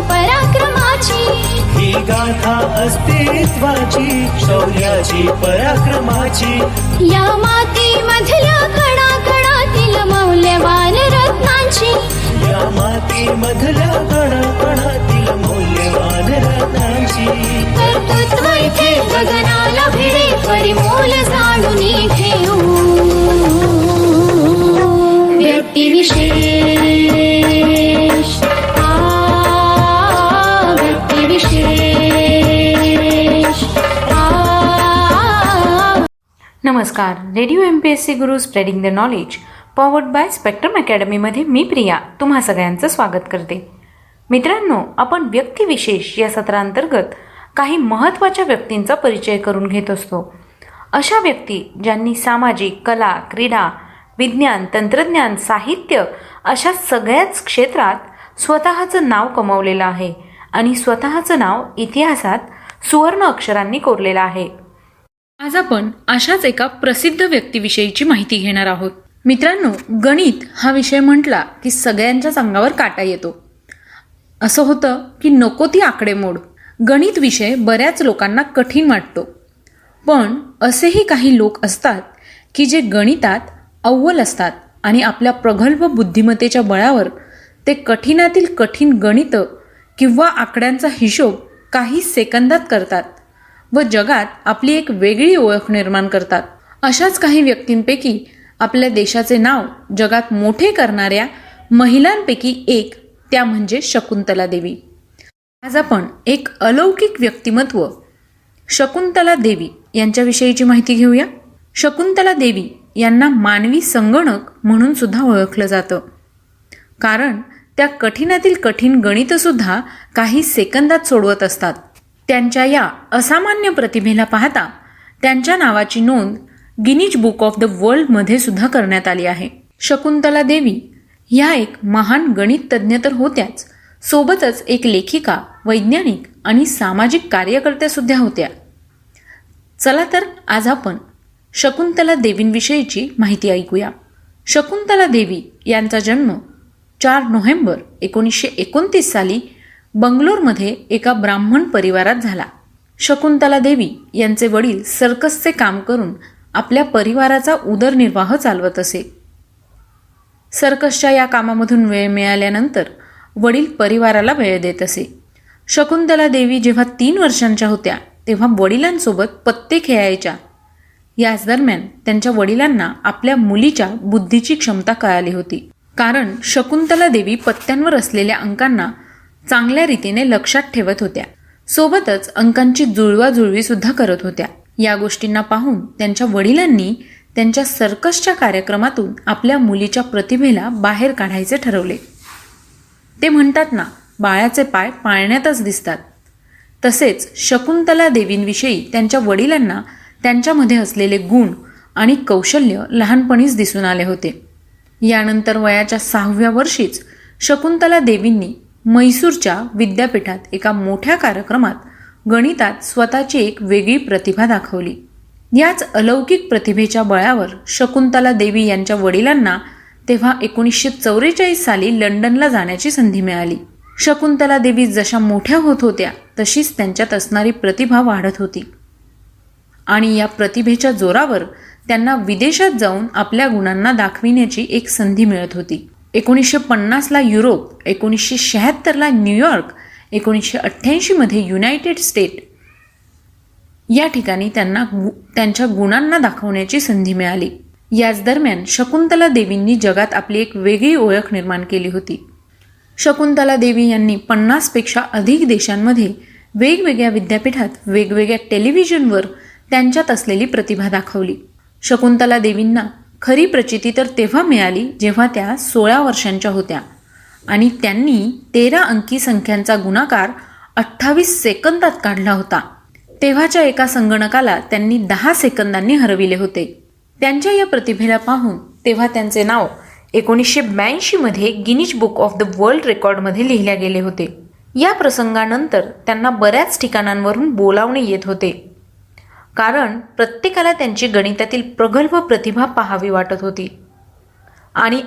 पराक्रमाची. ही गाथा अस्तित्वाची. शौर्याची पराक्रमाची. या मातीमधल्या कणाकणातील मौल्यवान रत्नांची. या माती मधल्या कणाकणातील मौल्यवान रत्नांची. कर्तृत्व इथे गगनाला भिडे परिमोल जाणून ठेवू व्यक्तिविशेष आ, व्यक्तिविशेष नमस्कार. Radio M P S C Guru spreading the knowledge powered by Spectrum अकॅडमीमध्ये मी प्रिया तुम्हा सगळ्यांचं स्वागत करते. मित्रांनो आपण व्यक्तिविशेष या सत्रांतर्गत काही महत्त्वाच्या व्यक्तींचा परिचय करून घेत असतो. अशा व्यक्ती ज्यांनी सामाजिक कला क्रीडा विज्ञान तंत्रज्ञान साहित्य अशा सगळ्याच क्षेत्रात स्वतःचं नाव कमवलेलं आहे आणि स्वतःचं नाव इतिहासात सुवर्ण अक्षरांनी कोरलेलं आहे. आज आपण अशाच एका प्रसिद्ध व्यक्तीविषयीची माहिती घेणार आहोत. मित्रांनो गणित हा विषय म्हटला की सगळ्यांच्याच अंगावर काटा येतो. असं होतं की नको ती आकडेमोड गणित विषय बऱ्याच लोकांना कठीण वाटतो. पण असेही काही लोक असतात की जे गणितात अव्वल असतात आणि आपल्या प्रगल्भ बुद्धिमत्तेच्या बळावर ते कठीणातील कठीण गणितं किंवा आकड्यांचा हिशोब काही सेकंदात करतात. व जगात आपली एक वेगळी ओळख निर्माण करतात. अशाच काही व्यक्तींपैकी आपल्या देशाचे नाव जगात मोठे करणाऱ्या महिलांपैकी एक त्या म्हणजे शकुंतला देवी. आज आपण एक अलौकिक व्यक्तिमत्व शकुंतला देवी यांच्याविषयीची माहिती घेऊया. शकुंतला देवी यांना मानवी संगणक म्हणून सुद्धा ओळखलं जातं. कारण त्या कठीणातील कठीण गणितसुद्धा काही सेकंदात सोडवत असतात. त्यांच्या या असामान्य प्रतिभेला पाहता त्यांच्या नावाची नोंद गिनीज बुक ऑफ द वर्ल्डमध्ये सुद्धा करण्यात आली आहे. शकुंतला देवी ह्या एक महान गणित तज्ज्ञ तर होत्याच. सोबतच एक लेखिका वैज्ञानिक आणि सामाजिक कार्यकर्त्या सुद्धा होत्या. चला तर आज आपण शकुंतला देवींविषयीची माहिती ऐकूया. शकुंतला देवी यांचा जन्म चार नोव्हेंबर एकोणीसशे एकोणतीस साली बंगलोरमध्ये एका ब्राह्मण परिवारात झाला. शकुंतला देवी यांचे वडील सर्कसचे काम करून आपल्या परिवाराचा उदरनिर्वाह चालवत असे. सर्कसच्या या कामामधून वेळ मिळाल्यानंतर वडील परिवाराला वेळ देत असे. शकुंतला देवी जेव्हा तीन वर्षांच्या होत्या तेव्हा वडिलांसोबत पत्ते खेळायच्या. याच दरम्यान त्यांच्या वडिलांना आपल्या मुलीच्या बुद्धीची क्षमता कळाली होती. कारण शकुंतला देवी पत्त्यांवर असलेल्या अंकांना चांगल्या रीतीने लक्षात ठेवत होत्या. सोबतच अंकांची जुळवाजुळवी सुद्धा करत होत्या. या गोष्टींना पाहून त्यांच्या वडिलांनी त्यांच्या सर्कसच्या कार्यक्रमातून आपल्या मुलीच्या प्रतिभेला बाहेर काढायचे ठरवले. ते म्हणतात ना बाळाचे पाय पाळण्यातच दिसतात. तसेच शकुंतला देवींविषयी त्यांच्या वडिलांना त्यांच्यामध्ये असलेले गुण आणि कौशल्य लहानपणीच दिसून आले होते. यानंतर वयाच्या सहाव्या वर्षीच शकुंतला देवींनी म्हैसूरच्या विद्यापीठात एका मोठ्या कार्यक्रमात गणितात स्वतःची एक वेगळी प्रतिभा दाखवली. याच अलौकिक प्रतिभेच्या बळावर शकुंतला देवी यांच्या वडिलांना तेव्हा एकोणीसशे चौवेचाळीस साली लंडनला जाण्याची संधी मिळाली. शकुंतला देवी जशा मोठ्या होत होत्या तशीच त्यांच्यात असणारी प्रतिभा वाढत होती. आणि या प्रतिभेच्या जोरावर त्यांना विदेशात जाऊन आपल्या गुणांना दाखविण्याची एक संधी मिळत होती. एकोणीसशे पन्नासला युरोप एकोणीसशे शहात्तरला न्यूयॉर्क एकोणीसशे अठ्ठ्याऐंशीमध्ये युनायटेड स्टेट. या ठिकाणी त्यांना गु त्यांच्या गुणांना दाखवण्याची संधी मिळाली. याच दरम्यान शकुंतला देवींनी जगात आपली एक वेगळी ओळख निर्माण केली होती. शकुंतला देवी यांनी पन्नासपेक्षा अधिक देशांमध्ये वेगवेगळ्या विद्यापीठात वेगवेगळ्या टेलिव्हिजनवर त्यांच्यात असलेली प्रतिभा दाखवली. शकुंतला देवींना खरी प्रचिती तर तेव्हा मिळाली जेव्हा त्या सोळा वर्षांच्या होत्या. आणि त्यांनी तेरा अंकी संख्यांचा गुणाकार अठ्ठावीस सेकंदात काढला होता. तेव्हाच्या एका संगणकाला त्यांनी दहा सेकंदांनी हरविले होते. त्यांच्या या प्रतिभेला पाहून तेव्हा त्यांचे नाव एकोणीसशे ब्याऐंशीमध्ये Guinness book of the world रेकॉर्डमध्ये लिहिल्या गेले होते. या प्रसंगानंतर त्यांना बऱ्याच ठिकाणांवरून बोलावणे येत होते. कारण प्रत्येकाला त्यांची गणितातील प्रगल्भ प्रतिभा पाहावी वाटत होती. आणि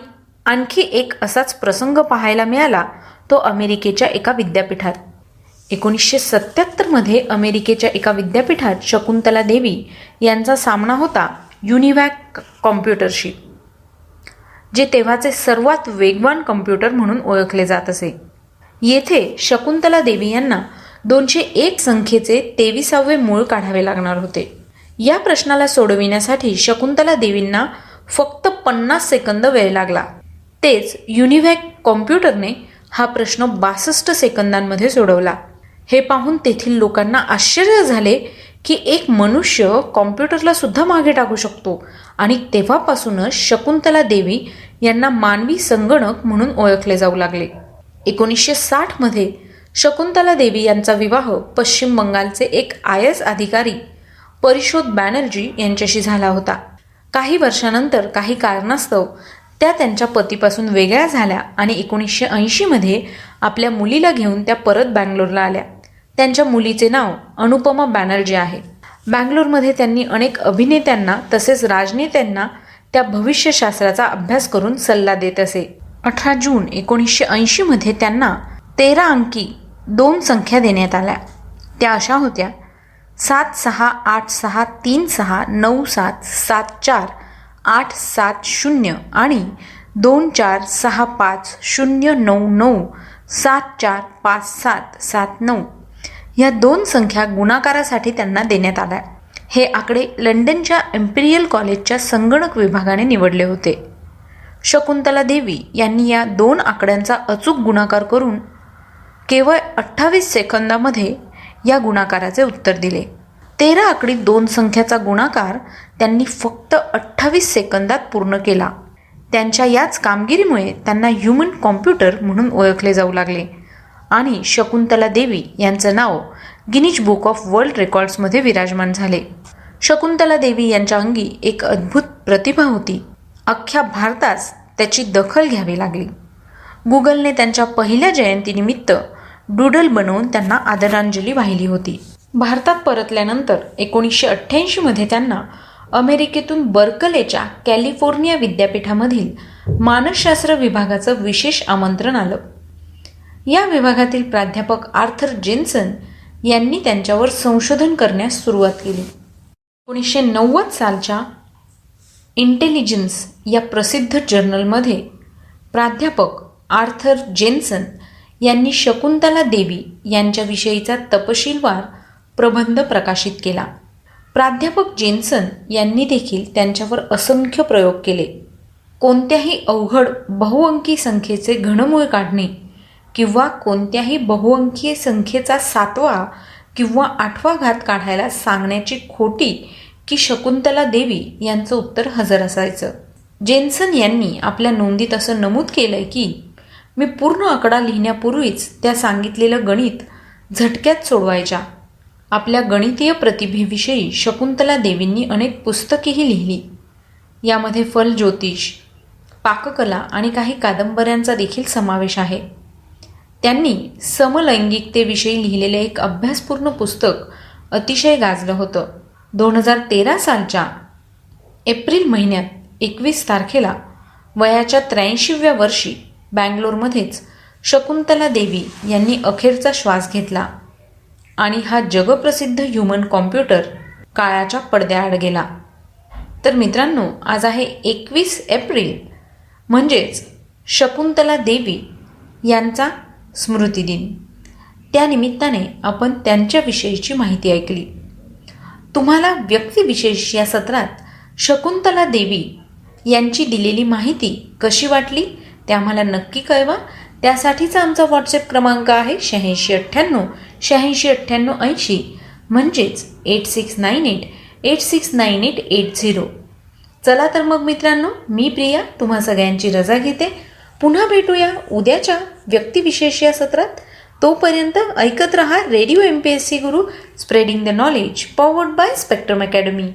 आणखी एक असाच प्रसंग पाहायला मिळाला तो अमेरिकेच्या एका विद्यापीठात. एकोणीसशे सत्याहत्तरमध्ये अमेरिकेच्या एका विद्यापीठात शकुंतला देवी यांचा सामना होता युनिवॅक कॉम्प्युटरशी जे तेव्हाचे सर्वात वेगवान कॉम्प्युटर म्हणून ओळखले जात असे. येथे शकुंतला देवी यांना दोनशे एक संख्येचे तेविसावे मूळ काढावे लागणार होते. या प्रश्नाला सोडविण्यासाठी शकुंतला देवींना फक्त पन्नास सेकंद वेळ लागला. तेच युनिव्हॅक कॉम्प्युटरने हा प्रश्न बासष्ट सेकंदांमध्ये सोडवला. हे पाहून तेथील लोकांना आश्चर्य झाले की एक मनुष्य कॉम्प्युटरला सुद्धा मागे टाकू शकतो आणि तेव्हापासूनच शकुंतला देवी यांना मानवी संगणक म्हणून ओळखले जाऊ लागले. एकोणीसशे साठमध्ये शकुंतला देवी यांचा विवाह पश्चिम बंगालचे एक आय एस अधिकारी परिशोध बॅनर्जी यांच्याशी झाला होता. काही वर्षानंतर काही कारणास्तव त्या त्यांच्या पतीपासून वेगळ्या झाल्या आणि एकोणीसशे ऐंशीमध्ये आपल्या मुलीला घेऊन त्या परत बँगलोरला आल्या. त्यांच्या मुलीचे नाव अनुपमा बॅनर्जी आहे. बँगलोरमध्ये त्यांनी अनेक अभिनेत्यांना तसेच राजनेत्यांना त्या भविष्यशास्त्राचा अभ्यास करून सल्ला देत असे. अठरा जून एकोणीसशे ऐंशीमध्ये त्यांना तेरा अंकी दोन संख्या देण्यात आल्या. त्या अशा होत्या. सात सहा आठ सहा तीन सहा नऊ सात सात चार आठ सात शून्य आणि दोन चार सहा पाच शून्य नऊ नऊ सात चार पाच सात सात नऊ या दोन संख्या गुणाकारासाठी त्यांना देण्यात आल्या. हे आकडे लंडनच्या एम्पिरियल कॉलेजच्या संगणक विभागाने निवडले होते. शकुंतला देवी यांनी या दोन आकड्यांचा अचूक गुणाकार करून केवळ अठ्ठावीस सेकंदामध्ये या गुणाकाराचे उत्तर दिले. तेरा आकडी दोन संख्याचा गुणाकार त्यांनी फक्त अठ्ठावीस सेकंदात पूर्ण केला. त्यांच्या याच कामगिरीमुळे त्यांना ह्युमन कॉम्प्युटर म्हणून ओळखले जाऊ लागले. आणि शकुंतला देवी यांचं नाव गिनीज बुक ऑफ वर्ल्ड रेकॉर्ड्समध्ये विराजमान झाले. शकुंतला देवी यांच्या अंगी एक अद्भुत प्रतिभा होती. अख्ख्या भारतास त्याची दखल घ्यावी लागली. गुगलने त्यांच्या पहिल्या जयंतीनिमित्त डुडल बनवून त्यांना आदरांजली वाहिली होती. भारतात परतल्यानंतर एकोणीसशे अठ्ठ्याऐंशीमध्ये त्यांना अमेरिकेतून बर्कलेच्या कॅलिफोर्निया विद्यापीठामधील मानसशास्त्र विभागाचं विशेष आमंत्रण आलं. या विभागातील प्राध्यापक आर्थर जेन्सन यांनी त्यांच्यावर संशोधन करण्यास सुरुवात केली. एकोणीसशे नव्वद सालच्या इंटेलिजन्स या प्रसिद्ध जर्नलमध्ये प्राध्यापक आर्थर जेन्सन यांनी शकुंतला देवी यांच्याविषयीचा तपशीलवार प्रबंध प्रकाशित केला. प्राध्यापक जेन्सन यांनी देखील त्यांच्यावर असंख्य प्रयोग केले. कोणत्याही अवघड बहुअंकी संख्येचे घनमूळ काढणे किंवा कोणत्याही बहुअंकीय संख्येचा सातवा किंवा आठवा घात काढायला सांगण्याची खोटी की शकुंतला देवी यांचं उत्तर हजर असायचं. जेन्सन यांनी आपल्या नोंदीत असं नमूद केलंय की मी पूर्ण आकडा लिहिण्यापूर्वीच त्या सांगितलेलं गणित झटक्यात सोडवायच्या. आपल्या गणितीय प्रतिभेविषयी शकुंतला देवींनी अनेक पुस्तकेही लिहिली. यामध्ये फल ज्योतिष पाककला आणि काही कादंबऱ्यांचा देखील समावेश आहे. त्यांनी समलैंगिकतेविषयी लिहिलेले एक अभ्यासपूर्ण पुस्तक अतिशय गाजलं होतं. दोन हजार तेरा सालच्या एप्रिल महिन्यात एकवीस तारखेला वयाच्या त्र्याऐंशीव्या वर्षी बँगलोरमध्येच शकुंतला देवी यांनी अखेरचा श्वास घेतला आणि हा जगप्रसिद्ध ह्युमन कॉम्प्युटर काळाच्या पडद्याआड गेला. तर मित्रांनो आज आहे एकवीस एप्रिल. म्हणजेच शकुंतला देवी यांचा स्मृतिदिन. त्यानिमित्ताने आपण त्यांच्याविषयीची माहिती ऐकली. तुम्हाला व्यक्तिविशेष या सत्रात शकुंतला देवी यांची दिलेली माहिती कशी वाटली? ते आम्हाला नक्की कळवा. त्यासाठीचा आमचा व्हॉट्सअप क्रमांक आहे शहाऐंशी अठ्ठ्याण्णव शहाऐंशी अठ्ठ्याण्णव ऐंशी. म्हणजेच eight six nine eight eight six nine eight eight zero चला तर मग मित्रांनो मी प्रिया तुम्हा सगळ्यांची रजा घेते. पुन्हा भेटूया उद्याच्या व्यक्तिविशेष या सत्रात. तोपर्यंत ऐकत रहा radio M P S C Guru spreading the knowledge powered by spectrum academy